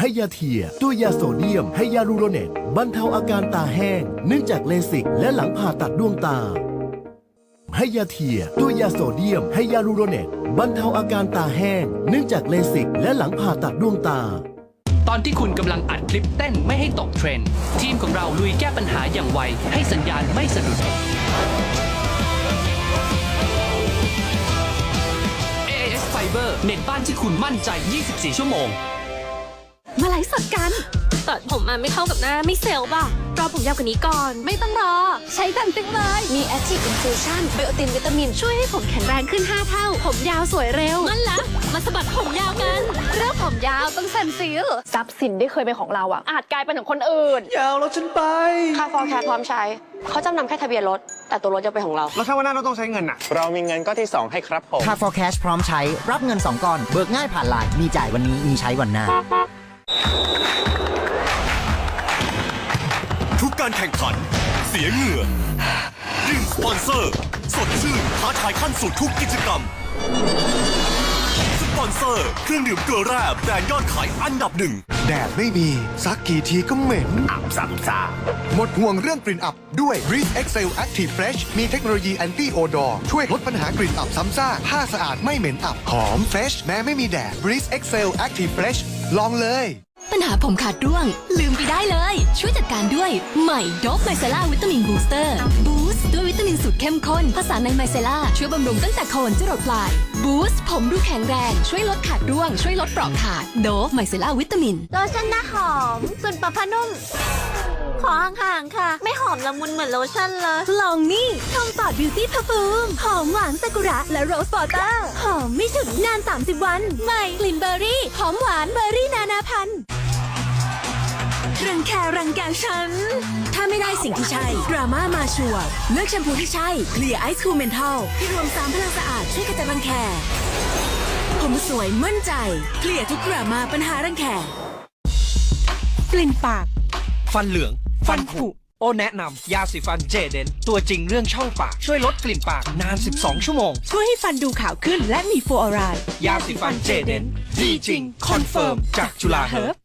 ไฮยาเทีย ตัวยาโซเดียมไฮยาลูโรเนตบรรเทาอาการตาแห้ง เนื่องจากเลสิก และหลังผ่าตัดดวงตาไฮยาเทีย ตัวยาโซเดียมไฮยาลูโรเนตบรรเทาอาการตาแห้ง เนื่องจากเลสิก และหลังผ่าตัดดวงตาตอนที่คุณกำลังอัดคลิปเต้นไม่ให้ตกเทรนด์ทีมของเราลุยแก้ปัญหาอย่างไว ให้สัญญาณไม่สะดุด AIS Fiber เน็ตบ้านที่คุณมั่นใจ 24 ชั่วโมง มาไลฟ์สดกันตัดผมมาไม่เข้ากับหน้าไม่เซลล์ป่ะรอผมยาวกว่านี้ก่อน ไม่ต้องรอ ใช้ทันติงเลย มี Active Infusion ไบโอตินวิตามิน ช่วยให้ผมแข็งแรงขึ้น 5 เท่า ผมยาวสวยเร็ว มันละมาสะบัดผมยาวกัน เรื่องผมยาวต้องสันซิลทรัพย์สินที่เคยเป็นของเราอะอาจกลายเป็นของคนอื่นอย่าเอารถฉันไป ค่าฟอร์แคร์พร้อมใช้ เขาจำนำแค่ทะเบียนรถ แต่ตัวรถจะเป็นของเรา แล้วถ้าวันหน้าเราต้องใช้เงินอะ เรามีเงินก้อนที่ 2 ให้ครับผมค่า for cash พร้อมใช้ รับเงิน 2ก้อน เบิกง่ายผ่านไลน์มีจ่ายวันนี้มีใช้วันหน้า ทุกการแข่งขัน เสียเหงื่อยิ่งสปอนเซอร์ สดชื่นท้าทายขั้นสุดทุกกิจกรรม สปอนเซอร์ เครื่องดื่มเกลือแร่แบรนด์ยอดขายอันดับหนึ่ง แดดไม่มีซักกี่ทีก็เหม็น อับซ้ำซาหมดห่วงเรื่องกลิ่นอับด้วย Breeze Excel Active Fresh มีเทคโนโลยี Anti Odor ช่วยลดปัญหากลิ่นอับซ้ำซ่าผ้าสะอาดไม่เหม็นอับ หอม Fresh แม้ไม่มีแดด Breeze Excel Active Fresh ลองเลย ปัญหาผมขาดร่วง ลืมไปได้เลย ช่วยจัดการด้วยใหม่โดบไมเซล่าวิตามินบูสเตอร์บูสต์ด้วยวิตามินสูตรเข้มข้นผสานในไมเซล่าช่วยบำรุงตั้งแต่โคนจรดปลายบูสต์ผมดูแข็งแรง ช่วยลดขาดร่วง ช่วยลดเปราะขาดโดบไมเซล่าวิตามินโลชั่นหน้าหอมส่วนปะพนุ่ม ขอห่างๆค่ะ ไม่หอมละมุนเหมือนโลชั่นเลยลองนี่ทอมปอดบิวตี้พาฟูมหอมหวานซากุระและโรสวอเตอร์หอมไม่ฉุนนาน 30 วัน ใหม่กลิ่นเบอร์รี่ หอมหวานเบอร์รี่นานาพันธุ์รัง แครังแกฉัน ถ้าไม่ได้สิ่งที่ใช่ ดราม่ามาชัวร์เลือกแชมพูที่ใช่เคลียร์ไอซ์คูเมนทัลที่รวมสามพลังสะอาดช่วยกระจัดรังแคผมสวยมั่นใจ เคลียร์ทุกดราม่าปัญหารังแคกลิ่นปาก ฟันเหลือง ฟันผุ โอแนะนำยาสีฟันเจเดน ตัวจริงเรื่องช่องปาก ช่วยลดกลิ่นปากนาน 12 ชั่วโมง ช่วยให้ฟันดูขาวขึ้นและมีฟลูออไรด์ยาสีฟันเจเดนดีจริง คอนเฟิร์มจากจุฬาเฮิร์บ